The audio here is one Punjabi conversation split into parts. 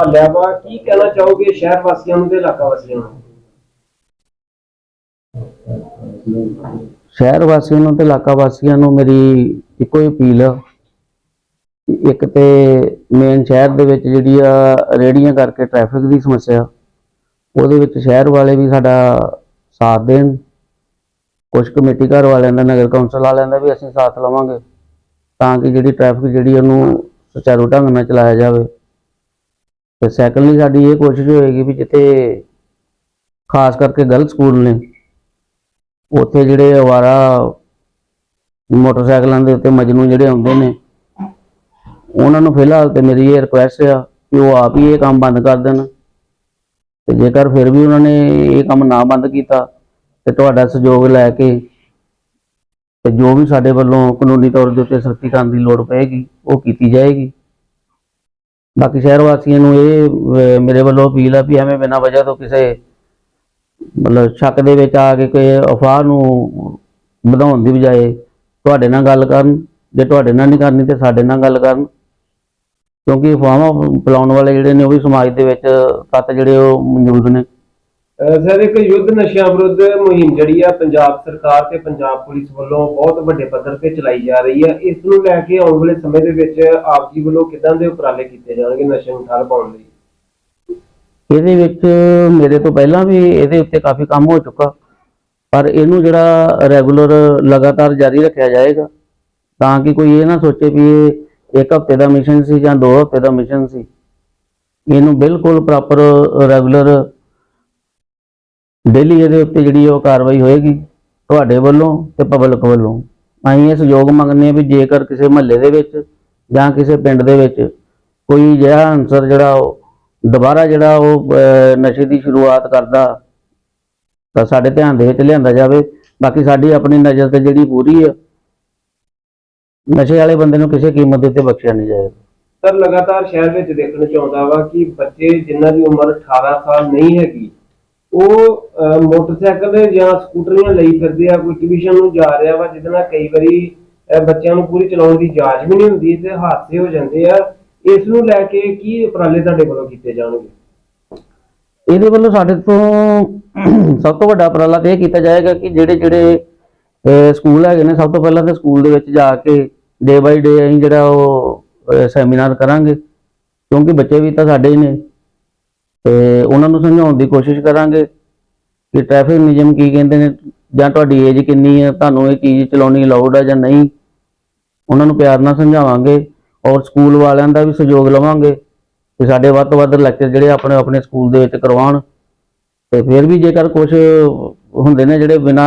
ਭਾਲਿਆ ਵਾ। ਕੀ ਕਹਿਣਾ ਚਾਹੋਗੇ ਸ਼ਹਿਰ ਵਾਸੀਆਂ ਨੂੰ ਤੇ ਇਲਾਕਾ ਵਾਸੀਆਂ ਨੂੰ? ਸ਼ਹਿਰ ਵਾਸੀਆਂ ਨੂੰ ਤੇ ਇਲਾਕਾ ਵਾਸੀਆਂ ਨੂੰ ਮੇਰੀ ਇੱਕੋ ਹੀ ਅਪੀਲ ਆ। ਇੱਕ ਤੇ ਮੇਨ ਸ਼ਹਿਰ ਦੇ ਵਿੱਚ ਜਿਹੜੀ ਆ ਰੇੜੀਆਂ ਕਰਕੇ ਟ੍ਰੈਫਿਕ ਦੀ ਸਮੱਸਿਆ, ਉਹਦੇ ਵਿੱਚ ਸ਼ਹਿਰ ਵਾਲੇ ਵੀ ਸਾਡਾ ਸਾਥ ਦੇਣ। ਕੁਝ ਕਮੇਟੀ ਘਰ ਵਾਲਿਆਂ ਦਾ, ਨਗਰ ਕੌਂਸਲ ਵਾਲਿਆਂ ਦਾ ਵੀ ਅਸੀਂ ਸਾਥ ਲਵਾਂਗੇ, ਤਾਂ ਕਿ ਜਿਹੜੀ ਟ੍ਰੈਫਿਕ ਜਿਹੜੀ ਉਹਨੂੰ ਸੁਚਾਰੂ ਢੰਗ ਨਾਲ ਚਲਾਇਆ ਜਾਵੇ। ਤੇ ਸੈਕੰਡਲੀ ਸਾਡੀ ਇਹ ਕੋਸ਼ਿਸ਼ ਹੋਏਗੀ ਵੀ ਜਿੱਥੇ ਖਾਸ ਕਰਕੇ ਗਲਤ ਸਕੂਲ ਨੇ, ਉੱਥੇ ਜਿਹੜੇ ਅਵਾਰਾ ਮੋਟਰਸਾਈਕਲਾਂ ਦੇ ਉੱਤੇ ਮਜਨੂ ਜਿਹੜੇ ਆਉਂਦੇ ਨੇ, ਉਹਨਾਂ ਨੂੰ ਫਿਲਹਾਲ ਤੇ ਮੇਰੀ ਇਹ ਰਿਕੁਐਸਟ ਆ ਕਿ ਉਹ ਆਪ ਹੀ ਇਹ ਕੰਮ ਬੰਦ ਕਰ ਦੇਣ। ਤੇ ਜੇਕਰ ਫਿਰ ਵੀ ਉਹਨਾਂ ਨੇ ਇਹ ਕੰਮ ਨਾ ਬੰਦ ਕੀਤਾ, ਤੇ ਤੁਹਾਡਾ ਸਹਿਯੋਗ ਲੈ ਕੇ ਤੇ ਜੋ ਵੀ ਸਾਡੇ ਵੱਲੋਂ ਕਾਨੂੰਨੀ ਤੌਰ ਦੇ ਉੱਤੇ ਸਖਤੀ ਕਰਨ ਦੀ ਲੋੜ ਪਏਗੀ, ਉਹ ਕੀਤੀ ਜਾਏਗੀ। ਬਾਕੀ ਸ਼ਹਿਰ ਵਾਸੀਆਂ ਨੂੰ ਇਹ ਅਹ, ਮੇਰੇ ਵੱਲੋਂ ਅਪੀਲ ਆ ਵੀ ਐਵੇਂ ਬਿਨਾਂ ਵਜ੍ਹਾ ਤੋਂ ਕਿਸੇ ਮਤਲਬ ਸ਼ੱਕ ਦੇ ਵਿੱਚ ਆ ਕੇ ਕੋਈ ਅਫਵਾਹ ਨੂੰ ਵਧਾਉਣ ਦੀ ਬਜਾਏ ਤੁਹਾਡੇ ਨਾਲ ਗੱਲ ਕਰਨ ਜੇ ਤੁਹਾਡੇ ਨਾਲ ਨਹੀਂ ਕਰਨੀ ਤੇ ਸਾਡੇ ਨਾਲ ਗੱਲ ਕਰਨ। ਕਿਉਂਕਿ ਅਫਵਾਹਾਂ ਫੈਲਾਉਣ ਵਾਲੇ ਜਿਹੜੇ ਨੇ ਉਹ ਵੀ ਸਮਾਜ ਦੇ ਵਿੱਚ ਤੱਤ ਜਿਹੜੇ ਉਹ ਮੌਜੂਦ ਨੇ। ਸਰ, ਇੱਕ ਯੁੱਧ ਨਸ਼ਿਆਂ ਵਿਰੁੱਧ ਮੁਹਿੰਮ ਜਿਹੜੀ ਆ ਪੰਜਾਬ ਸਰਕਾਰ ਤੇ ਪੰਜਾਬ ਪੁਲਿਸ ਵੱਲੋਂ ਬਹੁਤ ਵੱਡੇ ਪੱਧਰ ਤੇ ਚਲਾਈ ਜਾ ਰਹੀ ਹੈ ਇਸ ਨੂੰ ਲੈ ਕੇ ਆਉਣ ਵਾਲੇ ਸਮੇਂ ਦੇ ਵਿੱਚ ਆਪ ਜੀ ਵੱਲੋਂ ਕਿਦਾਂ ਦੇ ਉਪਰਾਲੇ ਕੀਤੇ ਜਾਣਗੇ ਨਸ਼ੇ ਨੂੰ ਠੱਲ ਪਾਉਣ ਲਈ? ਇਹਦੇ ਵਿੱਚ ਮੇਰੇ ਤੋਂ ਪਹਿਲਾਂ ਵੀ ਇਹਦੇ ਉੱਤੇ ਕਾਫੀ ਕੰਮ ਹੋ ਚੁੱਕਾ। ਪਰ ਇਹਨੂੰ ਜਿਹੜਾ ਰੈਗੂਲਰ ਲਗਾਤਾਰ ਜਾਰੀ ਰੱਖਿਆ ਜਾਏਗਾ, ਤਾਂ ਕਿ ਕੋਈ ਇਹ ਨਾ ਸੋਚੇ ਵੀ ਇਹ ਇੱਕ ਹਫ਼ਤੇ ਦਾ ਮਿਸ਼ਨ ਸੀ ਜਾਂ ਦੋ ਹਫ਼ਤੇ ਦਾ ਮਿਸ਼ਨ ਸੀ। ਇਹਨੂੰ ਬਿਲਕੁਲ ਪ੍ਰੋਪਰ ਰੈਗੂਲਰ ਡੇਲੀ ਇਹਦੇ ਉੱਤੇ ਜਿਹੜੀ ਉਹ ਕਾਰਵਾਈ ਹੋਏਗੀ ਤੁਹਾਡੇ ਵੱਲੋਂ ਤੇ ਪਬਲਿਕ ਵੱਲੋਂ। ਅਸੀਂ ਇਹ ਸਹਿਯੋਗ ਮੰਗਦੇ ਹਾਂ ਵੀ ਜੇਕਰ ਕਿਸੇ ਮਹੱਲੇ ਦੇ ਵਿੱਚ ਜਾਂ ਕਿਸੇ ਪਿੰਡ ਦੇ ਵਿੱਚ ਕੋਈ ਜਿਹੜਾ ਅਨਸਰ ਜਿਹੜਾ ਉਹ ਦੁਬਾਰਾ ਜਿਹੜਾ ਉਹ ਨਸ਼ੇ ਦੀ ਸ਼ੁਰੂਆਤ ਕਰਦਾ, ਤਾਂ ਸਾਡੇ ਧਿਆਨ ਦੇ ਵਿੱਚ ਲਿਆਂਦਾ ਜਾਵੇ। ਬਾਕੀ ਸਾਡੀ ਆਪਣੀ ਨਜ਼ਰ ਤੇ ਜਿਹੜੀ ਪੂਰੀ ਹੈ ਨਸ਼ੇ ਵਾਲੇ ਬੰਦੇ ਨੂੰ ਕਿਸੇ ਕੀਮਤ ਦੇ ਉੱਤੇ ਬਖਸ਼ਿਆ ਨਹੀਂ ਜਾਏਗਾ। ਸਰ, ਲਗਾਤਾਰ ਸ਼ਹਿਰ ਵਿੱਚ ਦੇਖਣ ਚ ਆਉਂਦਾ ਵਾ ਕਿ ਬੱਚੇ ਜਿਨ੍ਹਾਂ ਦੀ ਉਮਰ 18 ਸਾਲ ਨਹੀਂ ਹੈਗੀ ਉਹ ਅਹ, ਮੋਟਰਸਾਈਕਲ ਜਾਂ ਸਕੂਟਰੀਆਂ ਲਈ ਫਿਰਦੇ ਆ ਕੋਈ ਟਿਊਸ਼ਨ ਨੂੰ ਜਾ ਰਿਹਾ ਵਾ ਜਿਹਦੇ ਨਾਲ ਕਈ ਵਾਰੀ ਅਹ, ਬੱਚਿਆਂ ਨੂੰ ਪੂਰੀ ਚਲਾਉਣ ਦੀ ਜਾਂਚ ਵੀ ਨਹੀਂ ਹੁੰਦੀ ਤੇ ਹਾਦਸੇ ਹੋ ਜਾਂਦੇ ਆ। ਇਸ ਨੂੰ ਲੈ ਕੇ ਕੀ ਉਪਰਾਲੇ ਤੁਹਾਡੇ ਵੱਲੋਂ ਕੀਤੇ ਜਾਣਗੇ? ਇਹਦੇ ਵੱਲੋਂ ਸਾਡੇ ਤੋਂ ਸਭ ਤੋਂ ਵੱਡਾ ਉਪਰਾਲਾ ਤਾਂ ਇਹ ਕੀਤਾ ਜਾਏਗਾ ਕਿ ਜਿਹੜੇ ਜਿਹੜੇ ਅਹ, ਸਕੂਲ ਹੈਗੇ ਨੇ ਸਭ ਤੋਂ ਪਹਿਲਾਂ ਤਾਂ ਸਕੂਲ ਦੇ ਵਿੱਚ ਜਾ ਕੇ ਡੇ ਬਾਈ ਡੇ ਅਸੀਂ ਜਿਹੜਾ ਉਹ ਸੈਮੀਨਾਰ ਕਰਾਂਗੇ। ਕਿਉਂਕਿ ਬੱਚੇ ਵੀ ਤਾਂ ਸਾਡੇ ਹੀ ਨੇ। ਤੇ ਉਹਨਾਂ ਨੂੰ ਸਮਝਾਉਣ ਦੀ ਕੋਸ਼ਿਸ਼ ਕਰਾਂਗੇ ਕਿ ਟ੍ਰੈਫਿਕ ਨਿਯਮ ਕੀ ਕਹਿੰਦੇ ਨੇ, ਜਾਂ ਤੁਹਾਡੀ ਏਜ ਕਿੰਨੀ ਹੈ, ਤੁਹਾਨੂੰ ਇਹ ਚੀਜ਼ ਚਲਾਉਣੀ ਅਲਾਉਡ ਹੈ ਜਾਂ ਨਹੀਂ, ਉਹਨਾਂ ਨੂੰ ਪਿਆਰ ਨਾਲ ਸਮਝਾਵਾਂਗੇ ਔਰ ਸਕੂਲ ਵਾਲਿਆਂ ਦਾ ਵੀ ਸਹਿਯੋਗ ਲਵਾਂਗੇ ਕਿ ਸਾਡੇ ਵੱਧ ਤੋਂ ਵੱਧ ਲੈਕਚਰ ਜਿਹੜੇ ਆਪਣੇ ਆਪਣੇ ਸਕੂਲ ਦੇ ਵਿੱਚ ਕਰਵਾਉਣ। ਤੇ ਫਿਰ ਵੀ ਜੇਕਰ ਕੁਝ ਹੁੰਦੇ ਨੇ ਜਿਹੜੇ ਬਿਨਾ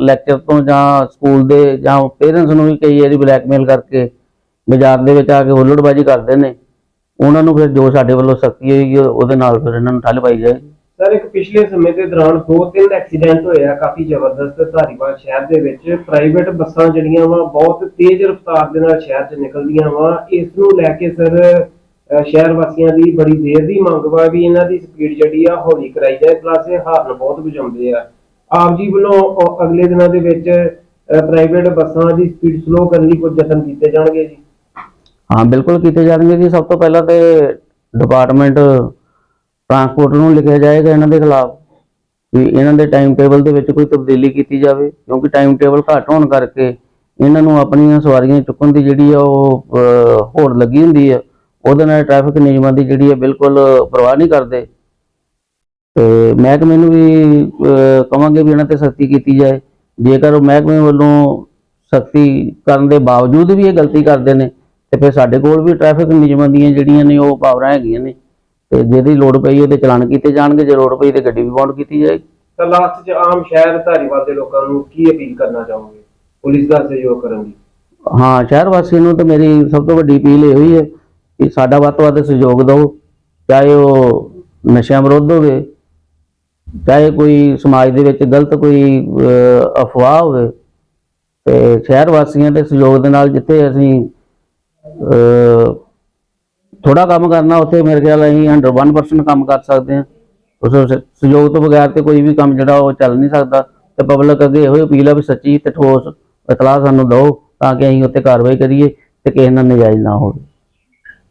ਲੈਕਚਰ ਤੋਂ ਜਾਂ ਸਕੂਲ ਦੇ ਜਾਂ ਪੇਰੈਂਟਸ ਨੂੰ ਵੀ ਕਈ ਵਾਰੀ ਬਲੈਕਮੇਲ ਕਰਕੇ ਬਾਜ਼ਾਰ ਦੇ ਵਿੱਚ ਆ ਕੇ ਹੁੱਲੜਬਾਜ਼ੀ ਕਰਦੇ ਨੇ ਉਹਨਾਂ ਨੂੰ ਫਿਰ ਜੋ ਸਾਡੇ ਵੱਲੋਂ ਸਖਤੀ ਹੋਏਗੀ ਉਹਦੇ ਨਾਲ ਫਿਰ ਇਹਨਾਂ ਨੂੰ ਠੱਲ ਪਾਈ ਜਾਏਗੀ। ਸਰ, ਇੱਕ ਪਿਛਲੇ ਸਮੇਂ ਦੇ ਦੌਰਾਨ ਦੋ ਤਿੰਨ ਐਕਸੀਡੈਂਟ ਹੋਏ ਆ ਕਾਫੀ ਜ਼ਬਰਦਸਤ ਧਾਰੀਵਾਲ ਸ਼ਹਿਰ ਦੇ ਵਿੱਚ। ਪ੍ਰਾਈਵੇਟ ਬੱਸਾਂ ਜਿਹੜੀਆਂ ਵਾ, ਬਹੁਤ ਤੇਜ਼ ਰਫ਼ਤਾਰ ਦੇ ਨਾਲ ਸ਼ਹਿਰ 'ਚ ਨਿਕਲਦੀਆਂ ਵਾ। ਇਸ ਨੂੰ ਲੈ ਕੇ ਸਰ ਸ਼ਹਿਰ ਵਾਸੀਆਂ ਦੀ ਬੜੀ ਦੇਰ ਦੀ ਮੰਗ ਵਾ ਵੀ ਇਹਨਾਂ ਦੀ ਸਪੀਡ ਜਿਹੜੀ ਆ, ਹੌਲੀ ਕਰਾਈ ਜਾਏ, ਪਲੱਸ ਇਹ ਹਾਰਨ ਬਹੁਤ ਵਜਾਉਂਦੇ ਆ। ਆਪ ਜੀ ਵੱਲੋਂ ਅਗਲੇ ਦਿਨਾਂ ਦੇ ਵਿੱਚ ਪ੍ਰਾਈਵੇਟ ਬੱਸਾਂ ਦੀ ਸਪੀਡ ਸਲੋ ਕਰਨ ਲਈ ਕੁਝ ਯਤਨ ਕੀਤੇ ਜਾਣਗੇ ਜੀ? ਹਾਂ ਬਿਲਕੁਲ ਕੀਤੇ ਜਾਣਗੇ ਜੀ। ਸਭ ਤੋਂ ਪਹਿਲਾਂ ਤੇ ਡਿਪਾਰਟਮੈਂਟ ਟਰਾਂਸਪੋਰਟ ਨੂੰ ਲਿਖਿਆ ਜਾਏਗਾ ਇਹਨਾਂ ਦੇ ਖਿਲਾਫ ਵੀ ਇਹਨਾਂ ਦੇ ਟਾਈਮ ਟੇਬਲ ਦੇ ਵਿੱਚ ਕੋਈ ਤਬਦੀਲੀ ਕੀਤੀ ਜਾਵੇ ਕਿਉਂਕਿ ਟਾਈਮ ਟੇਬਲ ਘੱਟ ਹੋਣ ਕਰਕੇ ਇਹਨਾਂ ਨੂੰ ਆਪਣੀਆਂ ਸਵਾਰੀਆਂ ਚੁੱਕਣ ਦੀ ਜਿਹੜੀ ਆ ਉਹ ਅਹ, ਹੋੜ ਲੱਗੀ ਹੁੰਦੀ ਆ। ਉਹਦੇ ਨਾਲ ਟ੍ਰੈਫਿਕ ਨਿਯਮਾਂ ਦੀ ਜਿਹੜੀ ਆ ਬਿਲਕੁਲ ਪਰਵਾਹ ਨਹੀਂ ਕਰਦੇ। ਤੇ ਮਹਿਕਮੇ ਨੂੰ ਵੀ ਅਹ, ਕਵਾਂਗੇ ਵੀ ਇਹਨਾਂ ਤੇ ਸਖਤੀ ਕੀਤੀ ਜਾਏ। ਜੇਕਰ ਉਹ ਮਹਿਕਮੇ ਵੱਲੋਂ ਸਖਤੀ ਕਰਨ ਦੇ ਬਾਵਜੂਦ ਵੀ ਇਹ ਗਲਤੀ ਕਰਦੇ ਨੇ ਤੇ ਫਿਰ ਸਾਡੇ ਕੋਲ ਵੀ ਟ੍ਰੈਫਿਕ ਨਿਯਮਾਂ ਦੀਆਂ ਜਿਹੜੀਆਂ ਨੇ ਉਹ ਪਾਵਰਾਂ ਹੈਗੀਆਂ ਨੇ। ਤੇ ਜਿਹਦੀ ਲੋੜ ਪਈ ਉਹਦੇ ਚਲਾਨ ਕੀਤੇ ਜਾਣਗੇ ਜੇ ਲੋੜ ਪਈ ਤੇ ਗੱਡੀ ਵੀ ਬਾਉਂਡ ਕੀਤੀ ਜਾਏਗੀ। ਤਾਂ ਲਾਸਟ 'ਚ ਆਮ ਸ਼ਹਿਰ ਧਾਰੀਵਾਲ ਦੇ ਲੋਕਾਂ ਨੂੰ ਕੀ ਅਪੀਲ ਕਰਨਾ ਚਾਹੋਗੇ? ਪੁਲਿਸ ਦਾ ਸਹਿਯੋਗ ਕਰਨ ਦੀ। ਹਾਂ ਸ਼ਹਿਰ ਵਾਸੀਆਂ ਨੂੰ ਤਾਂ ਮੇਰੀ ਸਭ ਤੋਂ ਵੱਡੀ ਅਪੀਲ ਇਹ ਹੋਈ ਹੈ ਕਿ ਸਾਡਾ ਵੱਧ ਤੋਂ ਵੱਧ ਸਹਿਯੋਗ ਦਿਓ ਚਾਹੇ ਉਹ ਨਸ਼ਿਆਂ ਵਿਰੁੱਧ ਹੋਵੇ ਚਾਹੇ ਕੋਈ ਸਮਾਜ ਦੇ ਵਿੱਚ ਗਲਤ ਕੋਈ ਅਫਵਾਹ ਹੋਵੇ। ਤੇ ਸ਼ਹਿਰ ਵਾਸੀਆਂ ਦੇ ਸਹਿਯੋਗ ਦੇ ਨਾਲ ਜਿੱਥੇ ਅਸੀਂ ਥੋੜਾ ਕੰਮ ਕਰਨਾ ਉੱਥੇ ਮੇਰੇ ਖਿਆਲ ਅਸੀਂ 101% ਕੰਮ ਕਰ ਸਕਦੇ ਹਾਂ। ਉਸ ਸਹਿਯੋਗ ਤੋਂ ਬਗੈਰ ਤੇ ਕੋਈ ਵੀ ਕੰਮ ਜਿਹੜਾ ਉਹ ਚੱਲ ਨਹੀਂ ਸਕਦਾ। ਤੇ ਪਬਲਿਕ ਅੱਗੇ ਇਹੋ ਹੀ ਅਪੀਲ ਆ ਵੀ ਸੱਚੀ ਤੇ ਠੋਸ ਇਤਲਾਹ ਸਾਨੂੰ ਦਿਓ ਤਾਂ ਕਿ ਅਸੀਂ ਉੱਤੇ ਕਾਰਵਾਈ ਕਰੀਏ ਤੇ ਕਿਸੇ ਨਾਲ ਨਜਾਇਜ਼ ਨਾ ਹੋਵੇ।